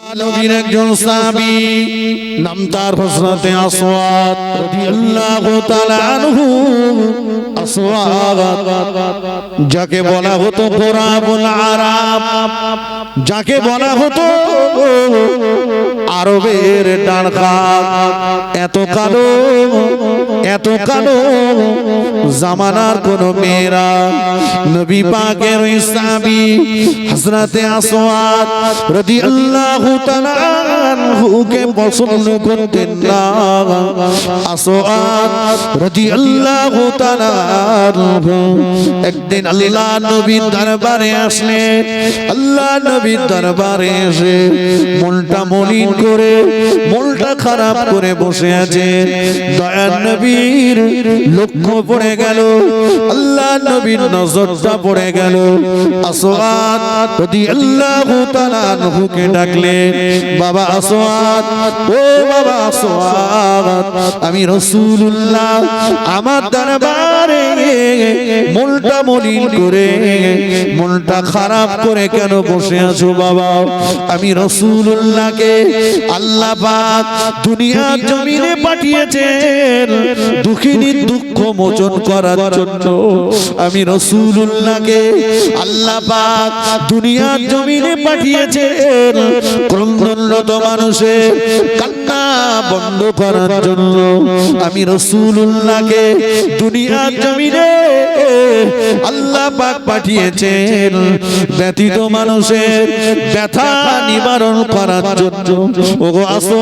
নবীর একজন সাহাবী, নাম তার হযরতে আসওয়াদ রাদিয়াল্লাহু তাআলা আনহু। আসওয়াদ, যাকে বলা হতো গোরাবুল আরাব যাকে বলা হতো আরবের ডানখা এত কালো এত কালো জামানার কোন মেয়েরা। নবী পাকের ওই সাহাবী হযরতে আসওয়াদ রাদিয়াল্লাহু তাআলা আনহুকে পছন্দ করতেন না। আসওয়াদ রাদিয়াল্লাহু তাআলা একদিন আল্লাহ নবীর দরবারে আসলেন। আল্লাহ নবীর দরবারে এসে মনটা মলিন করে, মনটা খারাপ করে বসে আছে। দয়ার নবীর লক্ষ্য পড়ে গেল, আল্লাহ নবীর নজরটা পড়ে গেল। আসওয়াদ রাদিয়াল্লাহু তাআলা আনহুকে ডাকলেন বাবা আসওয়াদ, ও বাবা আসওয়াদ, আমি রাসূলুল্লাহ, আমার দরবারে মনটা মলিন করে। মনটা খারাপ করে কেন বসে আছো বাবা? আমি রসুল্লাহকে আল্লাহ পাক দুনিয়ার জমিনে পাঠিয়েছেন দুঃখিনীর দুঃখ মোচন করার জন্য। আমি রসুল্লাহকে আল্লাহ পাক দুনিয়ার জমিনে পাঠিয়েছেন। ক্রন্দনরত মানুষের কান্না বন্ধ করার জন্য। আমি রসুল্লাহকে দুনিয়ার জমিনে আল্লাহ পাক পাঠিয়েছেন। ব্যতীত মানুষের ব্যথা নিবারণ করার জন্য। ওগো, আসো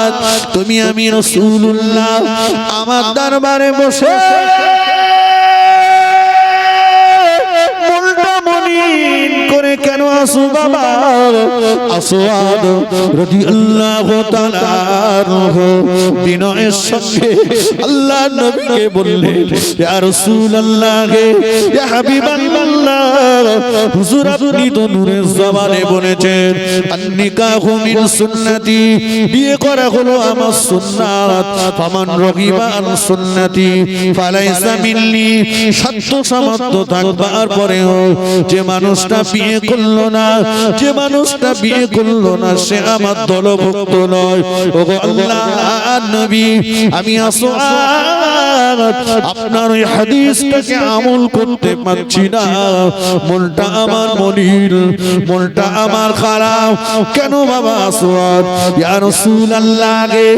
আজ তুমি আমি রসুল্লাহ আমার দরবারে বসে। করে কেন আসো বাবা বিনয়ের সঙ্গে আল্লাহ নবীকে বললেন হুজুর, আপনি তো নূরের জবানে বলেছেন বিয়ে করা হলো আমার সুন্নাত। ফামান ফালাইসা সামর্থ্য থাকবার পরেও যে মানুষটা বিয়ে করল না। যে মানুষটা বিয়ে করল না, সে আমার দলভুক্ত নয়। ওগো আল্লাহ নবী, আমি আসো আপনার ওই হাদিসটাকে আমল করতে পারছি না। মনটা আমার মনির মনটা আমার খারাপ। কেন বাবা আসওয়াদ ইয়া রাসূলুল্লাহ গে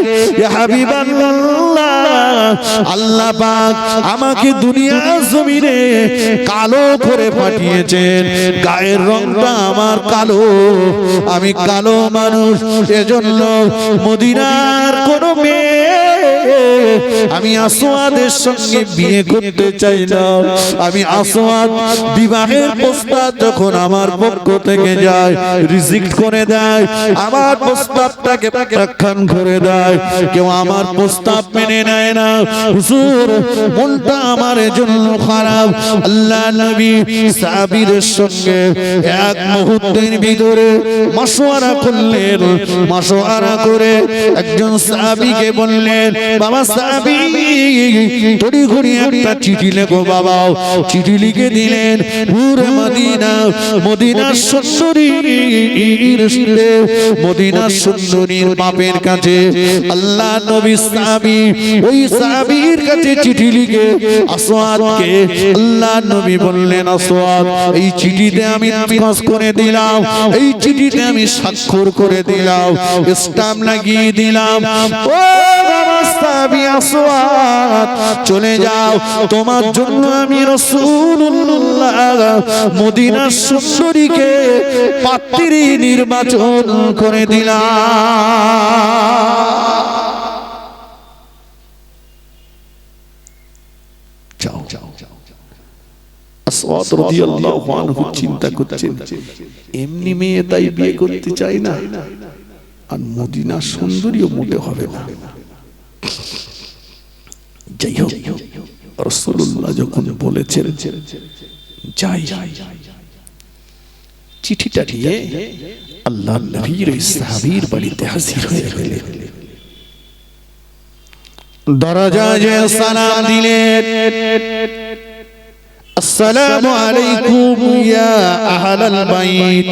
আল্লাহ পাক আমাকে দুনিয়া জমিনে কালো করে পাঠিয়েছেন। গায়ের রংটা আমার কালো আমি কালো মানুষ এজন্য মদিনার কোনো মেয়ে আমি আসোয়াদের সঙ্গে বিয়ে করতে চাই না। আমি আসোয়াদ বিবাহের প্রস্তাব যখন আমার পক্ষ থেকে যায় রিজেক্ট করে দেয়, আমার প্রস্তাবটাকে প্রত্যাখ্যান করে দেয়। কেউ আমার প্রস্তাব মেনে নেয় না। হুজুর, মনটা আমার জন্য খারাপ। আল্লাহ নবী সাহাবীদের সঙ্গে এক মুহূর্তের ভিতরে মাসোয়ারা করলেন। মাসোয়ারা করে একজন সাহাবীকে বললেন বাবা সাহাবী তড়ি ঘড়ি একটা চিঠি লেখো বাবা। চিঠি লিখে দিলেন পুরো মদিনা মদিনার সুন্দরীর সাথে মদিনার সুন্দরীর বাপের কাছে। আল্লাহ নবী সাহাবী ওই সাহাবীর কাছে চিঠি লিখে আসওয়াদকে আল্লাহ নবী বললেন আসওয়াদ এই চিঠিতে আমি পাস করে দিলাম। এই চিঠিতে আমি স্বাক্ষর করে দিলাম। স্টাম্প লাগিয়ে দিলাম। ও বাবা চলে যাও, তোমার জন্য আমি রাসূলুল্লাহ মদিনার সুন্দরীকে পাত্রী নির্বাচন করে দিলাম। চিন্তা করছেন এমনি মেয়ে তাই বিয়ে করতে চাই না, আর মদিনা সুন্দরীও মোটে হবে না। যাই হোক, রাসূলুল্লাহ যখন বলেছেন, যাই, চিঠিটা আল্লাহ নবীর সাহাবীর বাড়িতে হাজির হয়ে গেলেন। সালাম দিলেন, আসসালামু আলাইকুম ইয়া আহলাল বাইত।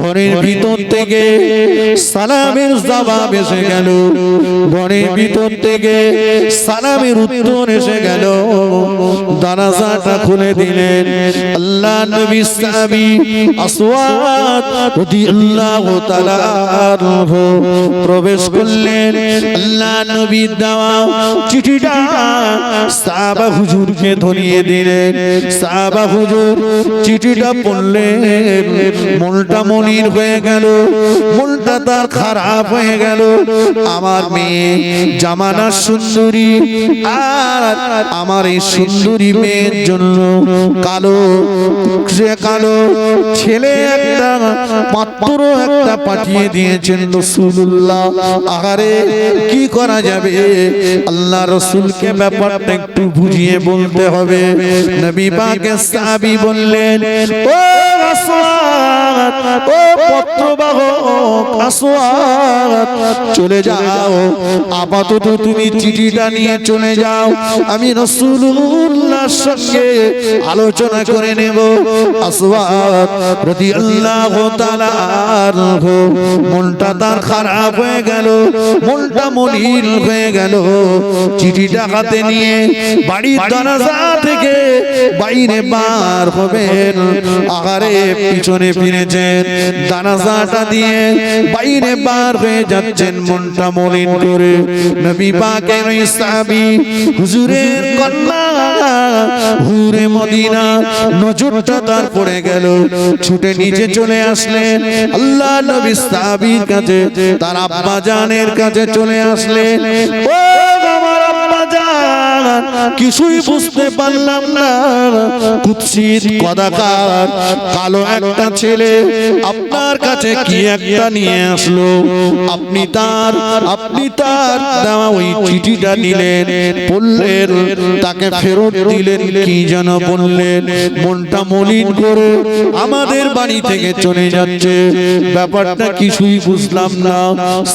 ঘরের ভিতর থেকে সালামের জবাব এসে গেল। ঘরের ভিতর থেকে সালামের উত্তর এসে গেল। দরজাটা খুলে দিলেন। আল্লাহ নবী সাহাবী আসওয়াদ রাদিয়াল্লাহু তাআলা প্রবেশ করলেন। আল্লাহ নবী দেওয়া চিঠিটা সাহাবা হুজুরকে ধরিয়ে দিলেন। সাহাবা হুজুর চিঠিটা পড়লেন। মনটা মনির হয়ে গেল মনটা তার খারাপ হয়ে গেল। আমার মেয়ে জামানা সুন্দরী, আর আমার এই সুন্দরী মেয়ের জন্য কালো সে কালো ছেলে একটা মাত্র একটা পাঠিয়ে দিয়েছেন রসুল্লাহ আহারে, কি করা যাবে? আল্লাহ রসুলকে ব্যাপারটা একটু বুঝিয়ে বলতে হবে। নবী পাকে সাবি বললেন, ও ও চলে যাও। আপাতত তুমি চিঠিটা নিয়ে চলে যাও। আমি রসুল্লাহর সঙ্গে আলোচনা করে নেব। আসওয়াদ রাদিয়াল্লাহু তাআলা মনটা তার খারাপ হয়ে গেল। মনটা মলিন হয়ে গেল। চিঠিটা হাতে নিয়ে বাড়ির দরজা থেকে বাইরে বার হবেন। আহারে, পিছনে ফিরেছেন। দানাজাটা দিয়ে বাইরে বার হয়ে যাচ্ছেন মনটা মলিন করে। নবী পাকের সাহাবী হুজুরের কন্যা হুরে মদিনা, নজরটা তার পড়ে গেল। ছুটে নিচে চলে আসলেন। আল্লাহ নবী সাহাবীর কাছে, তার আব্বা জানের কাছে চলে আসলেন। ও কিছুই বুঝতে পারলাম না। কুৎসিত কদাকার, কালো একটা ছেলে আপনার কাছে কি একটা নিয়ে আসলো? আপনি তার আপনি তার দেওয়া ওই চিঠিটা নিলেন পড়লেন তাকে ফেরত দিলেন, কি যেন বললেন, মনটা মলিন করে আমাদের বাড়ি থেকে চলে যাচ্ছে। ব্যাপারটা কিছুই বুঝলাম না।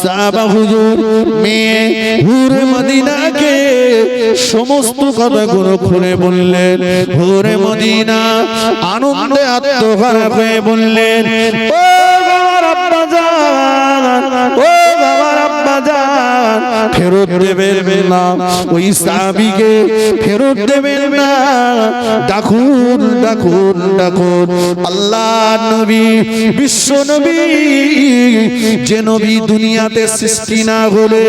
সাহাবা হুজুর, মেয়ে হুরে মদিনাকে সমস্ত কথাগুলো খুলে বললেন। ভোরে মদিনা আনন্দে আত্মহারা হয়ে বললেন ও আমার আব্বা ও ফেরত দেবেন না। ওই সাহাবীকে ফেরত দেবেন না। ডাকুন ডাকুন ডাকুন। আল্লাহ নবী, বিশ্ব নবী, যে নবী দুনিয়াতে সৃষ্টি না হলে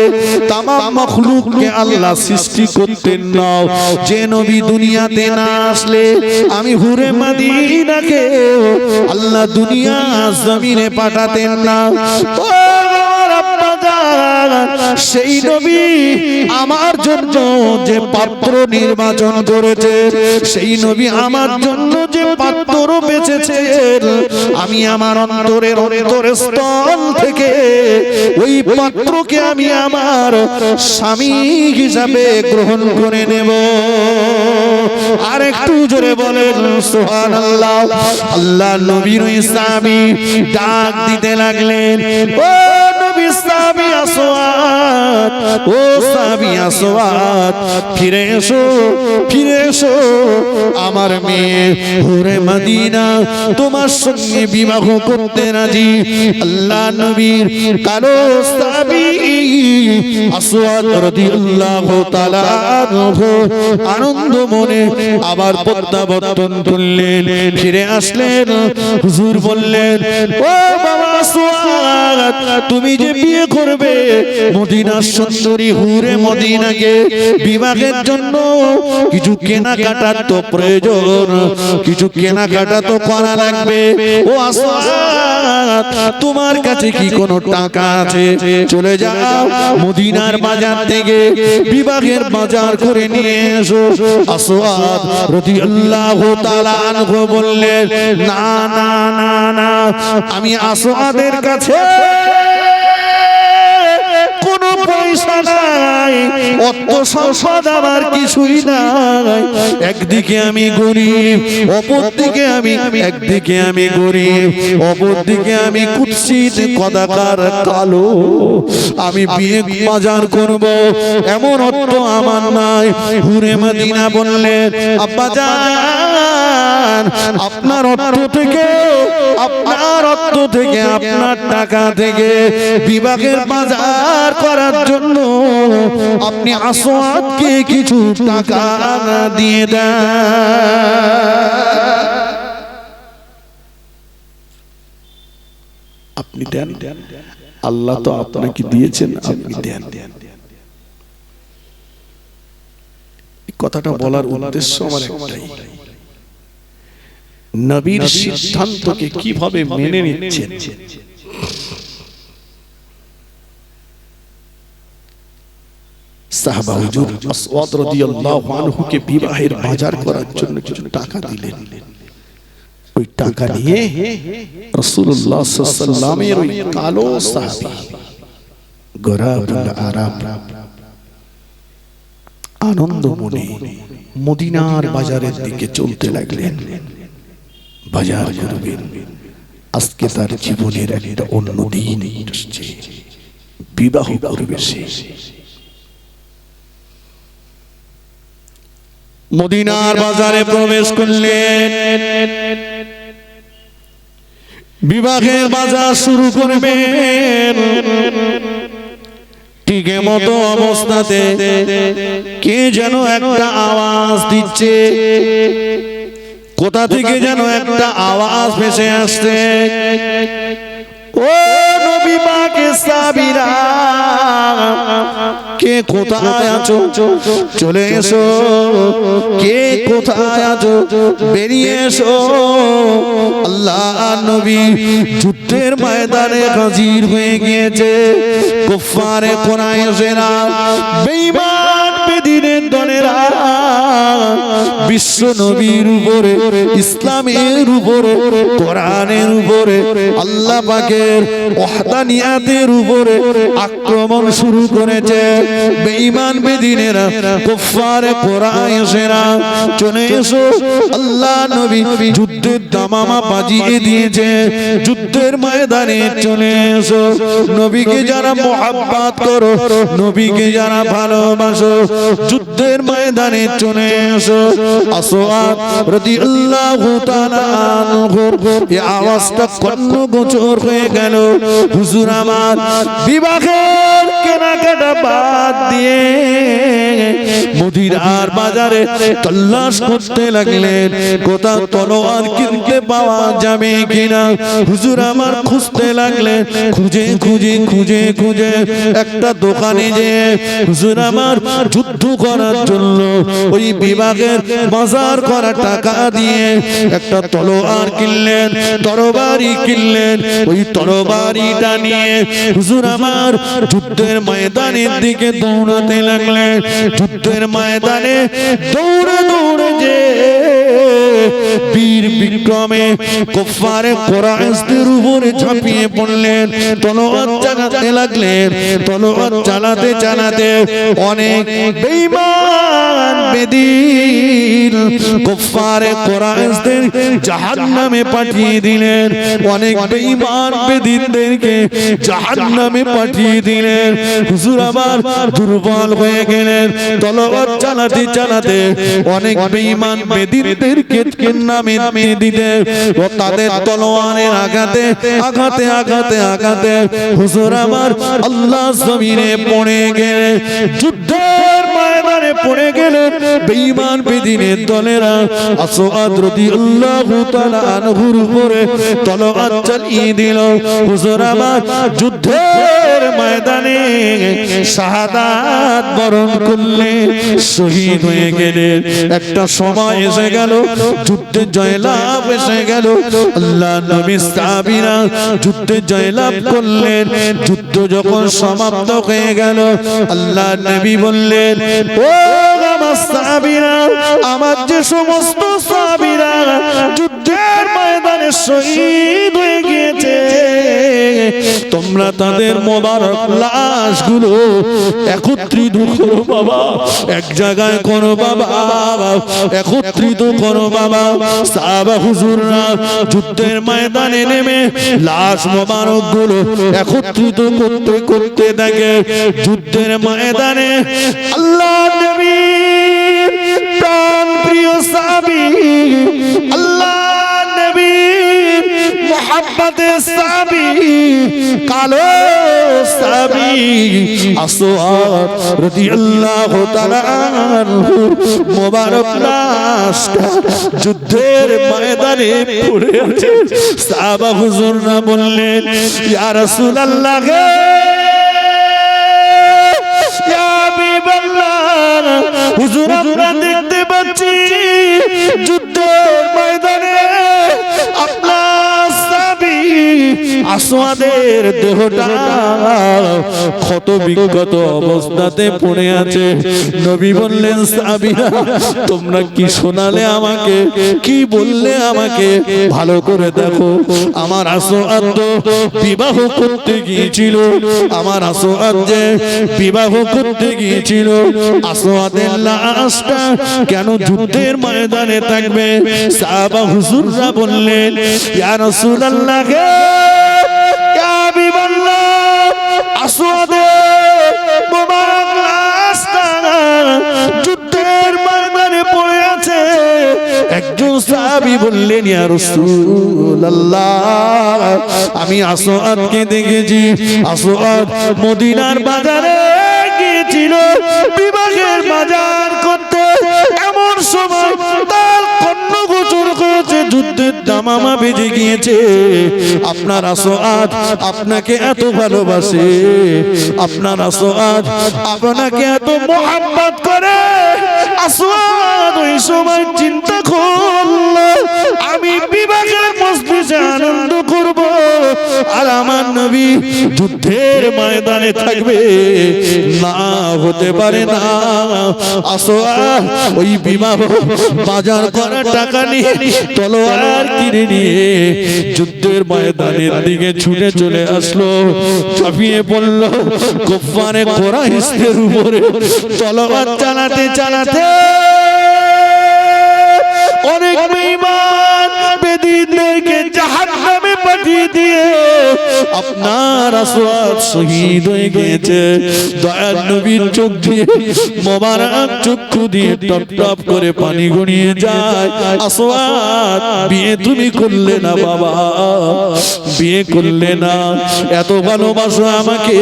তামাম মখলুককে আল্লাহ সৃষ্টি করতেন না। যে নবী দুনিয়াতে না আসলে আমি হুরে মাদিনাকে আল্লাহ দুনিয়া জমিনে পাঠাতেন না। সেই নবী আমার জন্য যে পাত্র নির্বাচন করেছে, সেই নবী আমার জন্য যে পাত্র বেঁচেছেন আমি আমার অন্তরের অন্তরের স্থল থেকে ওই পাত্রকে আমি আমার স্বামী হিসাবে গ্রহণ করে নেব। আর একটু জোরে বলেন সোহান আল্লাহ আল্লাহ নবীর স্বামী ডাক দিতে লাগলেন, ও সাবি আসওয়াত ও সাবি আসওয়াত ফিরে এসো ফিরে এসো আমার মেয়ে হুরে মদিনা, তোমার সঙ্গে বিবাহ করতে রাজি। আল্লাহ নবীর কালো সাবি রাদিয়াল্লাহু তাআলা আনন্দ মনে আবার প্রত্যাবর্তন করলেন ফিরে আসলেন, হুজুর বললেন, ও বাবা তুমি যে বিয়ে করবে মদিনার সুন্দরী হুরে মদিনাকে, বিবাহের জন্য কিছু কেনাকাটার তো প্রয়োজন। কিছু কেনাকাটা তো করা লাগবে। ও তোমার কাছে কি কোনো টাকা আছে? চলে যাও মদিনার বাজার থেকে, বিবাহের বাজার করে নিয়ে এসো। আসওয়াত রাদিয়াল্লাহু তাআলা আনহু বললেন, না না না না, আমি আসওয়াদের কাছে একদিকে আমি গরিব অপর দিকে আমি একদিকে আমি গরিব আমি কুৎসিত, কদাকার কালো। আমি বিয়ে বাজার করব, এমন অর্থ আমার নাই। হুরে মদিনা বললেন, আব্বা আপনার অর্থ থেকে, আপনার অর্থ থেকে, আপনার টাকা থেকে বিভাগের বাজার করার জন্য আপনি আসোয়াদকে কিছু টাকা দিয়ে দেন। আপনি দেন। আল্লাহ তো আপনাকে দিয়েছেন, আপনি দেন। কথাটা বলার উদ্দেশ্য আমার একটাই। নবীর সিদ্ধান্তকে কীভাবে মেনে নিচ্ছেন? সাহাবা হুজুর আসওয়াদ রাদিয়াল্লাহু আনহুকে বিবাহের বাজার করার জন্য কিছু টাকা দিলেন। ওই টাকা নিয়ে রাসূলুল্লাহ সাল্লাল্লাহু আলাইহি ওই কালো সাহাবী গরাবুল আরাম আনন্দ মনে মদিনার বাজারের দিকে চলতে লাগলেন। বাজার করবেন। আজকে তার জীবনের একটা অন্য দিন আসছে। বিবাহ করবে সে। মদিনার বাজারে প্রবেশ করলেন। বিবাহের বাজার শুরু করবেন। ঠিকে মতো অবস্থাতে কে যেন একটা আওয়াজ দিচ্ছে। কোথা থেকে যেন একটা আওয়াজ ভেসে আসছে? ও নবী পাকে সাবিরা কে কোথায় আছো? চলে এসো। কে কোথায় আছো? বেরিয়ে এসো। আল্লাহ নবী যুদ্ধের ময়দানে হাজির হয়ে গিয়েছে। কুফারে কোরআশেরা বেঈমান দলেরা। বিশ্ব নবীর উপরে, ইসলামের উপরে, কোরআনের উপরে, আল্লাহ পাকের উপরে আক্রমণ শুরু করেছে। বেঈমান বেদিনেরা কুফারে কোরআশেরা, চলে এসো। আল্লাহ নবী যুদ্ধের দামামা বাজিয়ে দিয়েছে। যুদ্ধের ময়দানে চলে এসো। নবীকে যারা মোহাব্বত করো, নবীকে যারা ভালোবাসো যুদ্ধের ময়দানে চলে এসো। আসোয়াদ রাদিয়াল্লাহু তাআলা আনহুর। এই হয়ে গেল। হুজুর আমার বিবাহের কেনাকাটা বাদ দিয়ে বাজারে তল্লাশ করতে লাগলেন। তলোয়ার কিনতে পাওয়া যাবে কিনা? হুজুর আমার খুঁজতে লাগলেন। খুঁজে খুঁজে খুঁজে খুঁজে একটা দোকানে যে হুজুর আমার যুদ্ধ করার জন্য ওই বিভাগের বাজার করা টাকা দিয়ে একটা তলোয়ার কিনলেন, তরবারি কিনলেন। ওই তরবারিটা নিয়ে হুজুর আমার যুদ্ধের ময়দানের দিকে দৌড়াতে লাগলেন যুদ্ধের ময়দানে দৌড়ে দৌড়ে যে বীর বিক্রমে কুফারে কোরআনের উপরে ঝাঁপিয়ে পড়লেন, তলোয়ার চালাতে লাগলেন, তলোয়ার চালাতে চালাতে অনেক বেঈমান বেদিন কুফারে কোরআশদের জাহান্নামে পাঠিয়ে দিলেন। অনেক বেঈমান বেদিনদেরকে জাহান্নামে পাঠিয়ে দিলেন। হুজুর আবার দুর্বল হয়ে গেলেন। তলোয়ার চালাতে চালাতে অনেক বেঈমান বেদিনদেরকে নামে নামে দিতে ও তাদের তলোয়ারের আঘাতে আঘাতে আঘাতে আঘাতে হুজুর আমার আল্লাহ জমিনে পড়ে গেলে যুদ্ধের ময়দানে পড়ে গেলে বেঈমান বেদিনের দলেরা আসওয়াদ রাদিয়াল্লাহু তাআলা আনহুর উপরে তলোয়ার চালিয়ে দিল। হুজুর আমার যুদ্ধের ময়দানে শাহাদাত বরণ করলে শহীদ হয়ে গেলেন একটা সময় এসে গেল, যুদ্ধে জয়লাভ এসে গেল। আল্লাহ নবী সাহাবীরা যুদ্ধে জয়লাভ করলেন। যুদ্ধ যখন সমাপ্ত হয়ে গেল, আল্লাহ নবী বললেন ও আমার যে সমস্ত সাবিরা যুদ্ধের ময়দানে শহীদ হয়ে গিয়েছে। তোমরা তাদের মোবারক লাশগুলো একত্রিত করো বাবা। এক জায়গায় করো বাবা। একত্রিত করো বাবা। সাহাবা হুজুররা যুদ্ধের ময়দানে নেমে লাশ মোবারকগুলো একত্রিত করতে করতে থাকে যুদ্ধের ময়দানে আল্লাহ নবী প্রাণ প্রিয় সাহাবী মোহাম্মদে সাবি, কালো সাবি, আসওয়াদ রাদিয়াল্লাহু তাআলা মোবারক লাশটা যুদ্ধের ময়দানে পড়ে আছে। সাহাবা হুজুররা বললেন, ইয়া রাসূলুল্লাহ গে ইয়া হাবিবাল্লাহ, হুজুর আমরা দেখতে পাচ্ছি, যুদ্ধের আসওয়াদের দেহটা ক্ষত বিক্ষত অবস্থাতে পড়ে আছে। নবী বললেন, সাবিরা, তোমরা কি শোনালে আমাকে? কি বললে আমাকে? ভালো করে দেখো। আমার আসওয়াদ তো বিবাহ করতে গিয়েছিল। আমার আসওয়াদ যে বিবাহ করতে গিয়েছিল। আসওয়াদের লাশটা কেন যুদ্ধের ময়দানে থাকবে? সাহাবা হুজুররা বললেন, ইয়া রাসূলুল্লাহ আসওয়াদের মোবারক লাশটা যুদ্ধের ময়দানে পড়ে আছে। একজন সাহাবী বললেন, ইয়া রাসূলুল্লাহ, আমি আসওয়াদকে দেখেছি। আসওয়াদ মদিনার বাজারে গিয়েছিল। বিভাগের বাজার করতে এমন সময় দামামা বেজে গিয়েছে। আপনার আসোয়াদ আপনাকে এত ভালোবাসে। আপনার আসো আসোয়াদ আপনাকে এত মোহাম্মত করে। আসোয়াদ ওই সময় চিন্তা করল, আমি বিবাহের মস্তিষ্কে আনন্দ করব। আর আমার নবী যুদ্ধের ময়দানে থাকবে। না হতে পারে না। আসোয়াদ ওই বিবাহ বাজার করা টাকা নিয়ে তলোয়ার কিনে নিয়ে যুদ্ধের ময়দানের দিকে ছুটে চলে আসলো। চাপিয়ে পড়ল গোফানে কোরা হিস্তের উপরে। তলোয়ার চালাতে চালাতে অনেক জাহান্নামে পাঠিয়ে দিয়ে আপনার শহীদ হয়ে দয়ার নবীর চোখ দিয়ে মোবারক চক্ষু দিয়ে টপ টপ করে পানি গড়িয়ে যায়। বিয়ে তুমি করলে না বাবা, বিয়ে করলে না। এত ভালোবাসো আমাকে,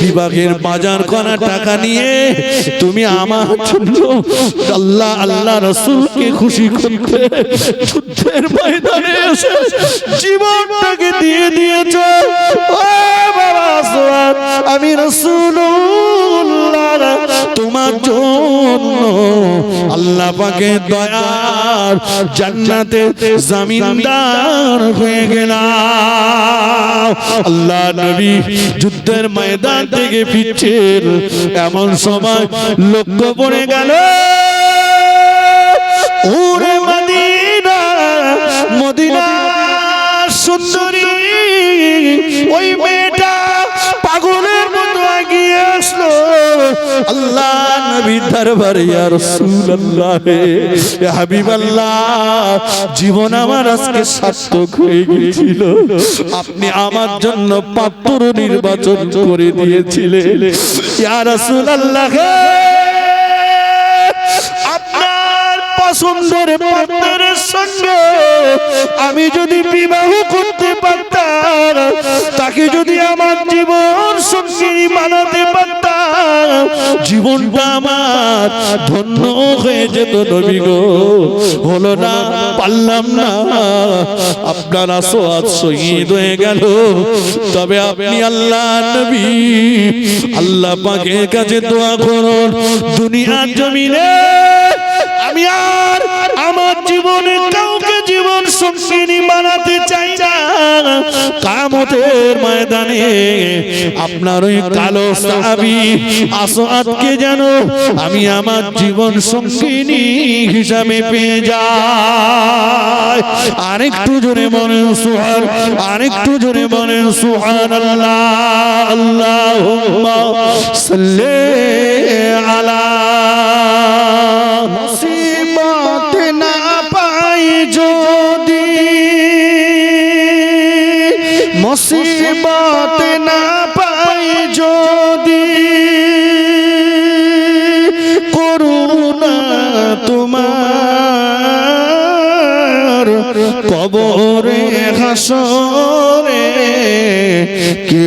বিভাগের বাজার করা টাকা নিয়ে তুমি আমার জন্য আল্লাহ আল্লাহ রসুলকে খুশি করতে যুদ্ধের ময়দানে এসে জীবনটাকে দিয়ে দিয়েছ। আমি রসুল্লাহ তোমার জন্য। আল্লাহ পাকে দয়ার জান্নাতে জামিনদার হয়ে গেলাম। আল্লাহ নবী যুদ্ধের ময়দান থেকে ফিরছেন এমন সময় লক্ষ্য পড়ে গেল। ওরে মদিনা মদিনা সুন্দরী। ওই মেয়েটা পাগলের মতো এগিয়ে আসলো। আল্লাহ দরবারে, ইয়া রাসূলুল্লাহ হে জীবন আমার আজকে সার্থক হয়ে গিয়েছিল। আপনি আমার জন্য পাত্র নির্বাচন করে দিয়েছিলেন। ইয়া রাসূলুল্লাহ পছন্দের পাত্রের সঙ্গে আমি যদি বিবাহ করতে পারতাম, তাকে যদি আমার জীবন সঙ্গী বানাতে পারতাম, জীবনটা আমার ধন্য হয়ে যেত নবী গো। হলো না, পারলাম না। আপনার আসোয়াদ শহীদ হয়ে গেল। তবে আপনি আল্লাহ নবী, আল্লাহ পাকের কাছে দোয়া করুন। দুনিয়ার জমিনে আমি আর আমার জীবনে কাউকে জীবন সঙ্গিনী বানাতে চাই কামতের ময়দানে আপনার ওই কালো যেন আমি আমার জীবন হিসাবে পেয়ে যাই। আরেকটু জোরে বলেন, সুহান, আরেকটু জোরে বলেন সুহান আল্লাহ আল্লাহ সাল্লে আলা মুসিবত না পাই যদি করুণা তোমার কবরে হাসন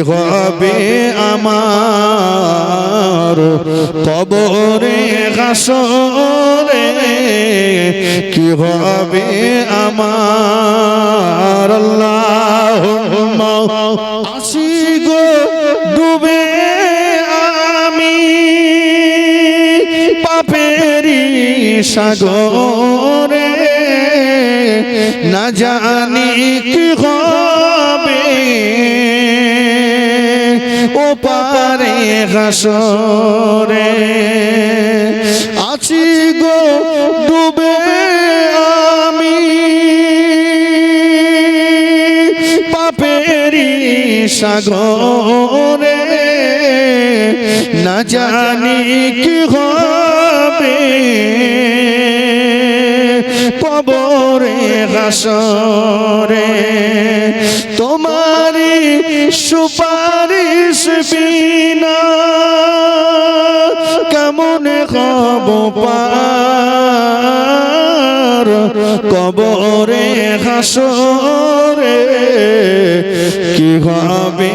হবে আমার কবরে হাসরে কি হবে আমার? আল্লাহ আমি। সাগরে না জানি কি হবে হাসরে আছি গো ডুবে আমি। পাপেরি সাগরে না জানি কি হবে। কবরে হাসরে তোমারি সুপারিশ বিনা কেমন হব পার? কবরে হাসরে কি হবে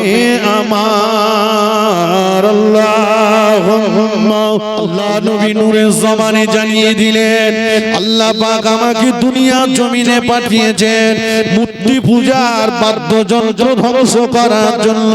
আমার? আল্লাহ নবী নূরের জমানে জানিয়ে দিলেন, আল্লাহ পাক আমাকে দুনিয়া জমিনে পাঠিয়েছেন মূর্তি পূজার বাদ্যযন্ত্র ধ্বংস করার জন্য।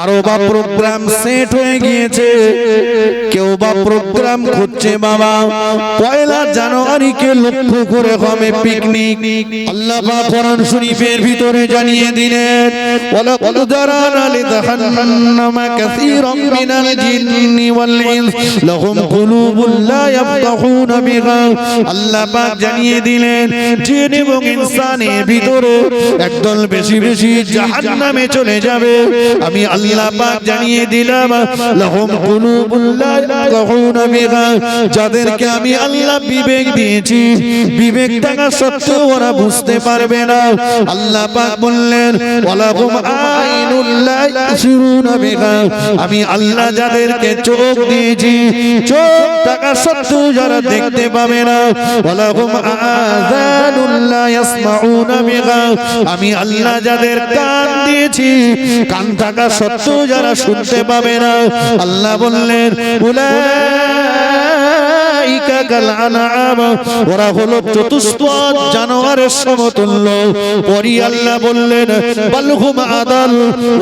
কারও বা প্রোগ্রাম সেট হয়ে গিয়েছে কেউ বা প্রোগ্রাম করছে বাবা। পয়লা জানুয়ারিকে লক্ষ্য করে হবে পিকনিক আল্লাহ পাক কোরআন শরীফের ভিতরে জানিয়ে দিলেন ওয়ালা কুদরানা লিতাহান্নামা কাসীরাম মিনাল জিন্নি ওয়াল ইনস লাহুম কুলুবুল লা ইয়াফকাহুনা বিহা। আল্লাহ পাক জানিয়ে দিলেন জিন এবং ইনসানের ভিতরে একদল বেশি বেশি জাহান্নামে চলে যাবে। আমি আল্লাহ পাক জানিয়ে দিলাম, লাহুম কুলুবুল লা ইয়াফকাহুনা বিহা। যাদেরকে আমি আল্লাহ বিবেক দিয়েছি বিবেক থাকা সত্ত্বেও ওরা বুঝতে পারবে না। আল্লাহ পাক বললেন, ওয়ালাহুম আইনুল লা ইউসিরুনা বিহা। আমি আল্লাহ যাদেরকে চোখ দিয়েছি চোখ থাকা সত্ত্বেও যারা দেখতে পাবে না। ওয়ালাহুম আযানুল লা ইয়াসমাউনা বিহা। আমি আল্লাহ যাদের কান দিয়েছি কান থাকা সত্ত্বেও যারা শুনতে পাবে না? আল্লাহ বললেন ওরা হলো চতুষ্পদ জানোয়ারের সমতুল্য। পরি আল্লাহ বললেন বালহুম আদাল।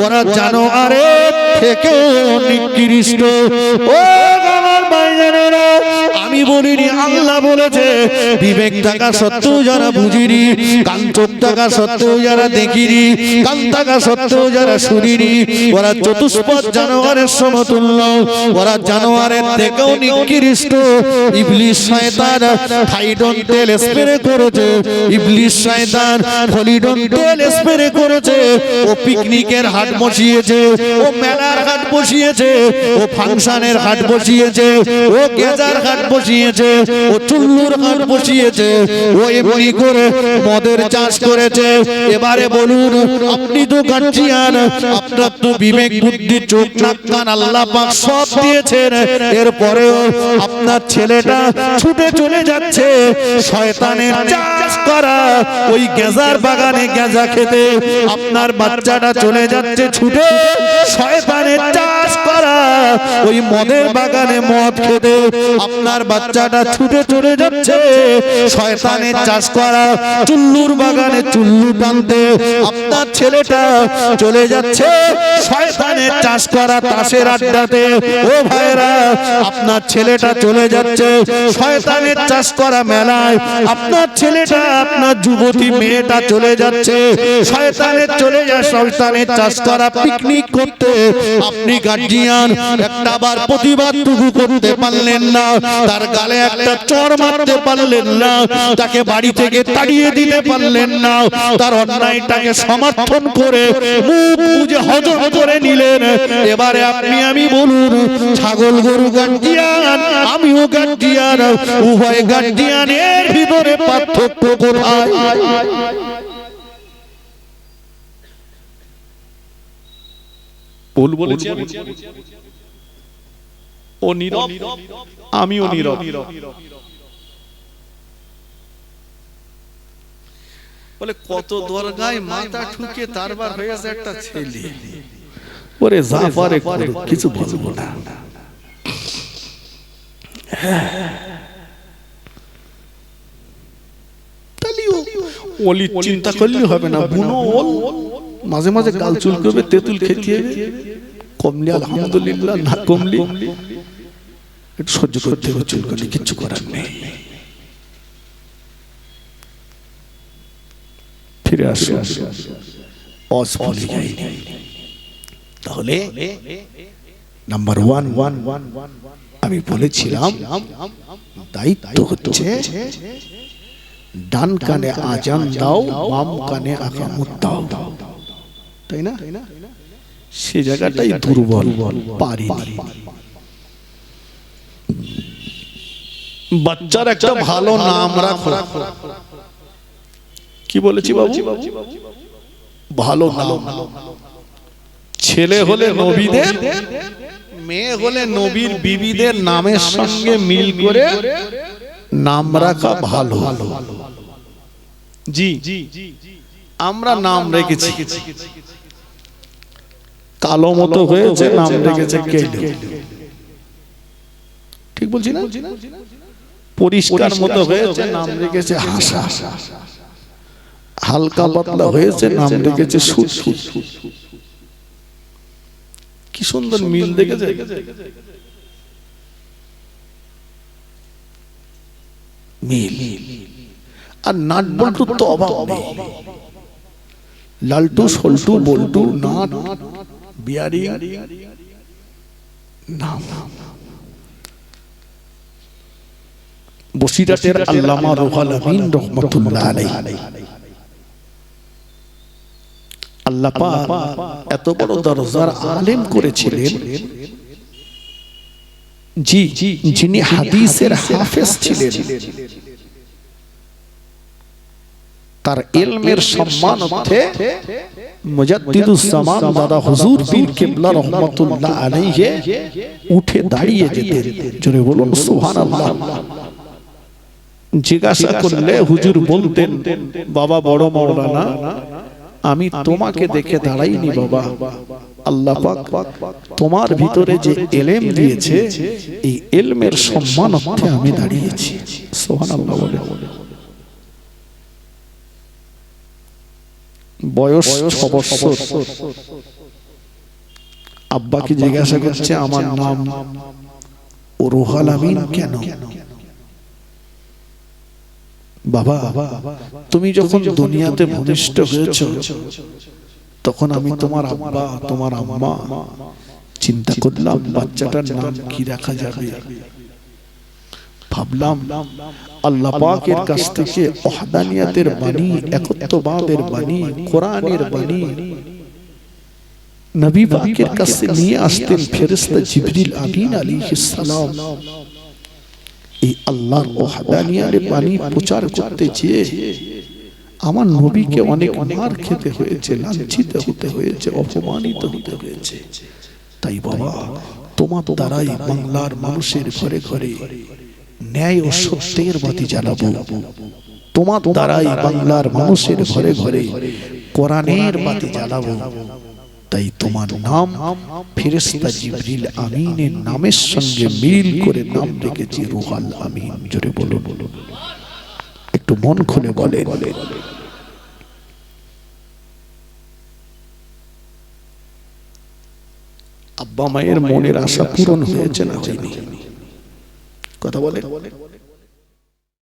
ওরা জানোয়ারের থেকেও নিকৃষ্ট। আমি বলিনি, আল্লাহ বলেছে, বিবেক সত্ত্বেও যারা বুঝিনি, কান চোখ সত্ত্বেও যারা দেখিনি, কান সত্ত্বেও যারা শুনিনি, ওরা চতুষ্পদ জানোয়ারের সমতুল্য, ওরা জানোয়ারের থেকেও নিকৃষ্ট। ইবলিশ শয়তান থাইডন তেল স্প্রে করেছে ইবলিশ শয়তান ফলিডন তেল স্প্রে করেছে, ও পিকনিকের হাট বসিয়েছে, ও মেলার হাট বসিয়েছে, ও ফাংশনের হাট বসিয়েছে ও গেজার হাট বসিয়েছে, ও চুল্লুর হাট বসিয়েছে, ও এমনি করে মদের চাষ করেছে। এবারে বলুন, আপনি তো গার্জিয়ান, আপনার তো বিবেক বুদ্ধি, চোখ নাক কান, আল্লাহ পাক সব দিয়েছেন। এরপরেও আপনার ছেলেটা ছুটে চলে যাচ্ছে। শয়তানের চাষ করা, ওই গেজার বাগানে গেজা খেতে আপনার বাচ্চাটা চলে যাচ্ছে ছুটে। শয়তানের চাষ ওই মদের বাগানে মদ খেতে আপনার বাচ্চাটা ছুটে চলে যাচ্ছে। শয়তানের চাষ করা চুল্লুর বাগানে চুল্লু টানতে আপনার ছেলেটা চলে যাচ্ছে। শয়তানের চাষ করা তাসের আড্ডাতে। ও ভাইরা আপনার ছেলেটা চলে যাচ্ছে। শয়তানের চাষ করা মেলায় আপনার ছেলেটা, আপনার যুবতী মেয়েটা চলে যাচ্ছে। শয়তানের চলে যায় শয়তানের চাষ করা পিকনিক করতে। আপনি গার্জিয়ান একটা বার প্রতিবাদটুকু করতে পারলেন না। তার গালে একটা চর মারতে পারলেন না। তাকে বাড়ি থেকে তাড়িয়ে দিতে পারলেন না। তার অন্যায়টাকে সমর্থন করে মুখ বুঝে হজম করে নিলেন। এবারে আপনি, আমি বলুন, ছাগল গরু গার্জিয়ান, আমিও গার্জিয়ান, উভয় গার্জিয়ানের ভিতরে পার্থক্য কোথায়? ভুল? ও নীরব। আমিও নীরব। বলে কত দরগায় মাথা ঠুকে তারবার হয়ে গেছে একটা ছেলে। ওরে জাফারে করো, কিছু বলব না। ওলি চিন্তা করলে হবে না বুনো ওল। মাঝে মাঝে গাল চুল করবে তেঁতুল খেতে হবে। কমলি, আলহামদুলিল্লাহ, না কমলি। একটু সহ্য করতে হবে চুল করলে কিচ্ছু করার নেই। ফিরে আসো। অজ ভুলে যাইনি। তাহলে নাম্বার ওয়ান ওয়ান ওয়ান আমি বলেছিলাম, দায়িত্ব হচ্ছে ডান কানে আজান দাও, বাম কানে আকামত দাও। তাই না? সে জায়গাটাই দুর্বল পারি বাচ্চার একটা ভালো নাম রাখো। কি বলেছি বাবু? ভালো নাম। ছেলে হলে নবীদের মেয়ে হলে নবীর বিবিদের নামের সঙ্গে মিল করে নাম রাখা ভালো। জি। আমরা নাম রেখেছি। কালো মতো হয়েছে নাম রেখেছে কেলে ঠিক বলছি না? পরিষ্কার মতো হয়েছে নাম রেখেছে হাসা। হালকা পাতলা হয়েছে নাম রেখেছে সুর কি সুন্দর মিল দেখেছে? মিল। আর নাট বল্টু তো অভাব। নেই। লালটু সল্টু বল্টু নাট। বিয়ারি নাম। বসিরাটের আল্লামা রুহাল আমিন রহমতুল্লাহ আলাইহি। আল্লাহ পাক এত বড় দরজার আলেম করেছিলেন। জি যিনি হাদিসের হাফেজ ছিলেন। তার ইলমের সম্মান অর্থে মুজাদ্দিদুস জামান দাদা হুজুর পীর কিবলা রহমাতুল্লাহ আলাইহি উঠে দাঁড়িয়ে যেতেন। জোরে বলুন সুবহানাল্লাহ। জিজ্ঞাসা করলে হুজুর বলতেন বাবা বড় মাওলানা আমি তোমাকে দেখে দাঁড়াইনি বাবা। আল্লাহ পাক তোমার ভিতরে যে এলেম দিয়েছে এই এলমের সম্মান অর্থে আমি দাঁড়িয়েছি। সুবহানাল্লাহ বলে। বয়স ছ বছর আব্বাকে জিজ্ঞাসা করছে আমার নাম ও রুহাল আমিন কেন? বাবা তুমি যখন দুনিয়াতে ভূমিষ্ঠ হয়েছ তখন আমি তোমার আব্বা তোমার আম্মা চিন্তা করলাম বাচ্চাটার নাম কি রাখা যাবে? ভাবলাম আল্লাহ পাকের কাছ থেকে ওয়াহদানিয়াতের বাণী একত্ববাদের বাণী কোরআনের বাণী। নবী পাকের কাছে নিয়ে আসতেন ফেরেশতা জিবরিল আমিন আলাইহিস সালাম। এই আল্লাহর ওয়াহদানিয়ার বাণী প্রচার করতে চেয়ে আমার নবীকে অনেক মার খেতে হয়েছে লাঞ্ছিত হতে হয়েছে অপমানিত হতে হয়েছে। তাই বাবা তোমার দ্বারাই বাংলার মানুষের ঘরে ঘরে ন্যায় ও সত্যের বাতি জ্বালাবো। তোমার দ্বারাই বাংলার মানুষের ঘরে ঘরে কোরআনের বাতি জ্বালাবো। তাই তোমার নাম ফেরেশতা জিবরিল আমিনের নামের সঙ্গে মিল করে নাম রেখেছি রুহাল আমিন। জোরে বলো বলো একটু মন খুলে বলে বলে আব্বা মায়ের মনের আশা পূরণ হয়েছে না হয়নি? কথা বলে।